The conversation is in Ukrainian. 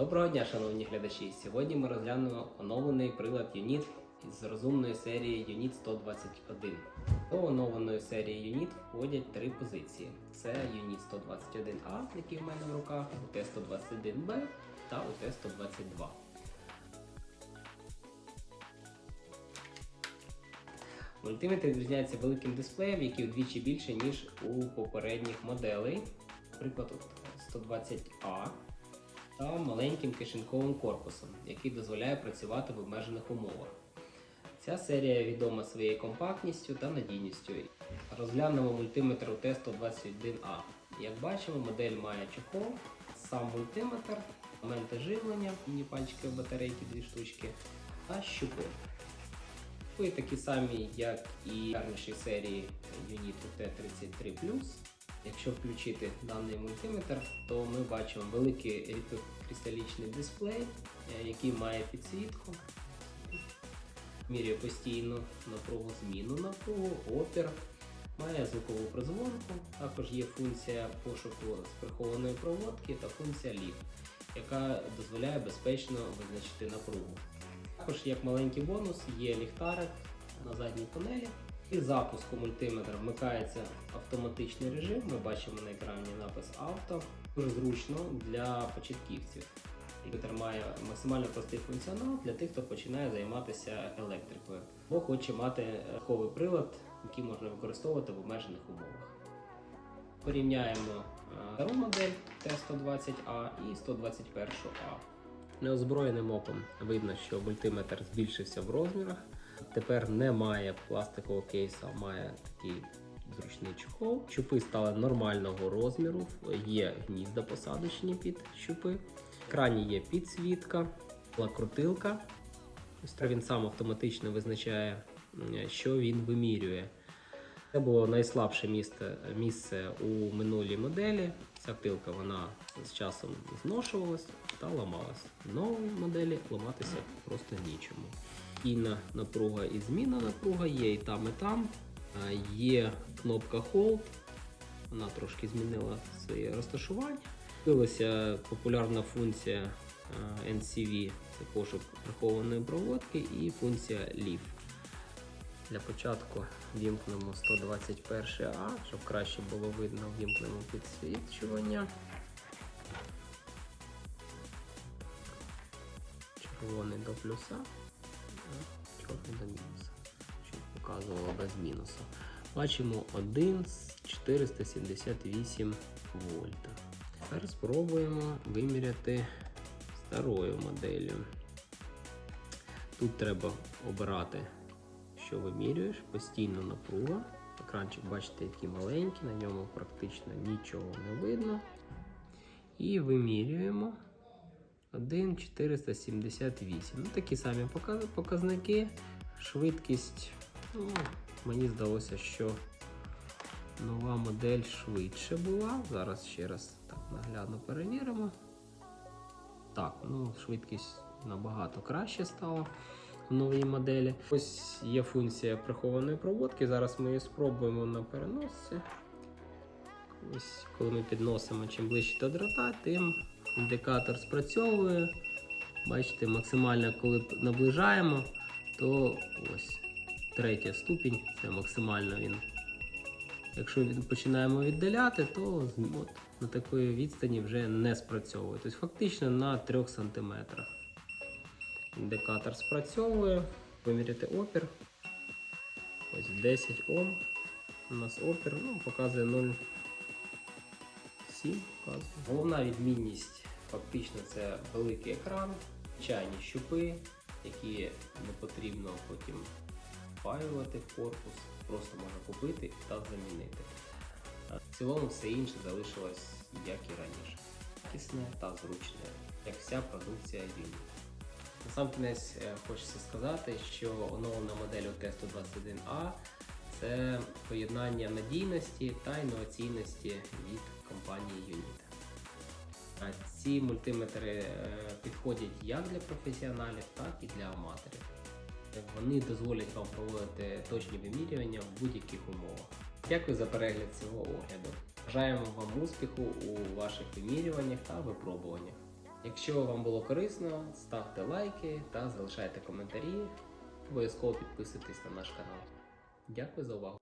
Доброго дня, шановні глядачі! Сьогодні ми розглянемо оновлений прилад Unit з розумної серії Unit 121. До оновленої серії Unit входять три позиції: це Unit 121A, який в мене в руках, UT121B та UT122. Мультиметр відрізняється великим дисплеєм, який вдвічі більше, ніж у попередніх моделей. Наприклад, 120A та маленьким кишеньковим корпусом, який дозволяє працювати в обмежених умовах. Ця серія відома своєю компактністю та надійністю. Розглянемо мультиметр T121A. Як бачимо, модель має чохол, сам мультиметр, моменти живлення, пальчики батарейки, дві штучки, та щупи. Щупи такі самі, як і гарніші серії Unit T33 Якщо включити даний мультиметр, то ми бачимо великий рідкокристалічний дисплей, е, який має підсвітку, міряє постійну напругу, зміну напругу, опір, має звукову прозвонку, також є функція пошуку з прихованої проводки та функція ліфт, яка дозволяє безпечно визначити напругу. Також як маленький бонус є ліхтарик на задній панелі. І запуску мультиметра вмикається автоматичний режим. Ми бачимо на екрані напис авто. Дуже зручно для початківців. Мультиметр має максимально простий функціонал для тих, хто починає займатися електрикою, або хоче мати додатковий прилад, який можна використовувати в обмежених умовах. Порівняємо е, стару модель T120A і 121A. Неозброєним оком видно, що мультиметр збільшився в розмірах. Тепер немає пластикового кейса, має такий зручний чохол. Щупи стали нормального розміру, є гнізда посадочні під щупи. В екрані є підсвітка, крутилка. Він сам автоматично визначає, що він вимірює. Це було найслабше місце місце у минулій моделі. Ця пилка вона з часом зношувалась та ламалась. В новій моделі ламатися просто нічому. Кійна напруга і зміна напруга є і там, і там. Є кнопка Hold, вона трошки змінила своє розташування. З'явилася популярна функція NCV це пошук прихованої проводки, і функція Leaf. Для початку вімкнемо 121А, щоб краще було видно, вімкнемо підсвічування. Червоний до плюса, чорний до мінуса, щоб показувало без мінусу. Бачимо 1 з 478 вольта. Тепер спробуємо виміряти старою моделлю. Тут треба обирати що вимірюєш, постійно напруга. Екранчик, бачите, який маленький, на ньому практично нічого не видно. І вимірюємо 1,478. Ну, Такі самі показники. Швидкість. ну, Мені здалося, що нова модель швидше була. Зараз ще раз так наглядно перевіримо. Так, ну, швидкість набагато краще стала в новій моделі. Ось є функція прихованої проводки. Зараз ми її спробуємо на переносці. Ось, Коли ми підносимо чим ближче до дрота, тим індикатор спрацьовує. Бачите, максимально, коли наближаємо, то ось третя ступінь це максимально він. Якщо починаємо віддаляти, то от, на такої відстані вже не спрацьовує. Тобто фактично на 3 см. Індикатор спрацьовує. Виміряти опір. Ось 10 Ом. У нас опір ну, показує 0,7. Головна відмінність фактично це великий екран, звичайні щупи, які не потрібно потім впаювати в корпус, просто можна купити та замінити. В цілому все інше залишилось як і раніше. Якісне та зручне, як вся продукція Unity. Насамкінець е, хочеться сказати, що оновлена модель T121A це поєднання надійності та інноваційності від компанії Unit. Ці мультиметри е, підходять як для професіоналів, так і для аматорів. Вони дозволять вам проводити точні вимірювання в будь-яких умовах. Дякую за перегляд цього огляду. Бажаємо вам успіху у ваших вимірюваннях та випробуваннях. Якщо вам було корисно, ставте лайки та залишайте коментарі. Обов'язково підписуйтесь на наш канал. Дякую за увагу!